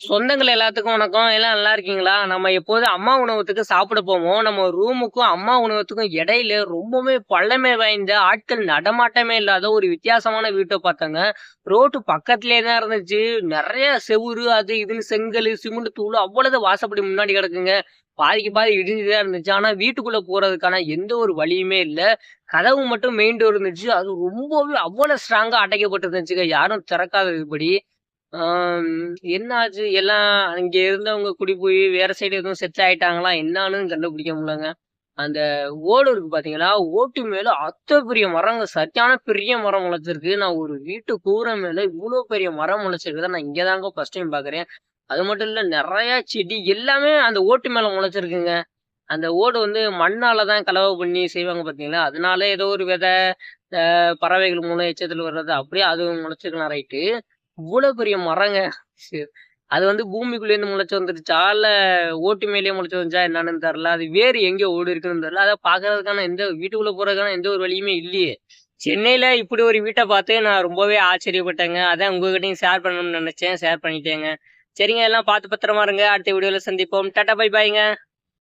சொந்தங்கள் எல்லாத்துக்கும் வணக்கம். எல்லாம் நல்லா இருக்கீங்களா? நம்ம எப்போதும் அம்மா உணவகத்துக்கு சாப்பிட போவோம். நம்ம ரூமுக்கும், அம்மா உணவகத்துக்கும் இடையில ரொம்பவே பழமை வாய்ந்த ஆட்கள் நடமாட்டமே இல்லாத ஒரு வித்தியாசமான வீட்டை பார்த்தாங்க ரோட்டு பக்கத்திலேயே தான் இருந்துச்சு. நிறைய செவுரு அது இதுன்னு செங்கல் சிமெண்ட் தூள் அவ்வளவு வாசப்படி முன்னாடி கிடக்குங்க. பாதிக்கு பாதி இடிஞ்சுதான் இருந்துச்சு. ஆனா வீட்டுக்குள்ள போறதுக்கான எந்த ஒரு வழியுமே இல்லை கதவு மட்டும் மெயின் டோர் இருந்துச்சு. அது ரொம்பவே அவ்வளோ ஸ்ட்ராங்கா அடைக்கப்பட்டிருந்துச்சுங்க. யாரும் திறக்காதபடி. என்னாச்சு என்ன ஆச்சு? எல்லாம் அங்க இருந்தவங்க குடி போய் வேற சைடு எதுவும் செட் ஆயிட்டாங்களா? என்னான்னு கண்டுபிடிக்க முடியலங்க. அந்த ஓடு இருக்கு பார்த்தீங்களா? ஓட்டு மேல அத்த பெரிய மரங்க. சரியான பெரிய மரம் முளைச்சிருக்கு. நான் ஒரு வீட்டு கூரை மேல இவ்வளோ பெரிய மரம் முளைச்சிருக்குத நான் இங்க தாங்க ஃபர்ஸ்ட் டைம் பார்க்குறேன். அது மட்டும் இல்ல நிறையா செடி எல்லாமே அந்த ஓட்டு மேல முளைச்சிருக்குங்க. அந்த ஓடு வந்து மண்ணால தான் கலவை பண்ணி செய்வாங்க பார்த்தீங்களா? அதனால ஏதோ ஒரு விதை, பறவைகள் மூலம் எச்சத்தில் வர்றது அப்படியே அது முளைச்சிருக்கலாம் ரைட்டு. இவ்ளோ பெரிய மரங்க. அது வந்து பூமிக்குள்ளேருந்து முளைச்சு வந்துருச்சா? இல்லை ஓட்டு மேலேயே முளைச்சு வந்துச்சா என்னன்னு தெரில அது வேறு எங்கே ஓடு இருக்குன்னு தெரில அதை பார்க்கறதுக்கான எந்த வீட்டுக்குள்ளே போகிறதுக்கான எந்த ஒரு வழியுமே இல்லையே. சென்னையில் இப்படி ஒரு வீட்டை பார்த்து நான் ரொம்பவே ஆச்சரியப்பட்டேங்க. அதான் உங்ககிட்டையும் ஷேர் பண்ணணும்னு நினச்சேன் ஷேர் பண்ணிட்டேங்க. சரிங்க எல்லாம் பார்த்து பத்திரமா இருங்க. அடுத்த வீடியோவில் சந்திப்போம். டாட்டா பை பாய்ங்க.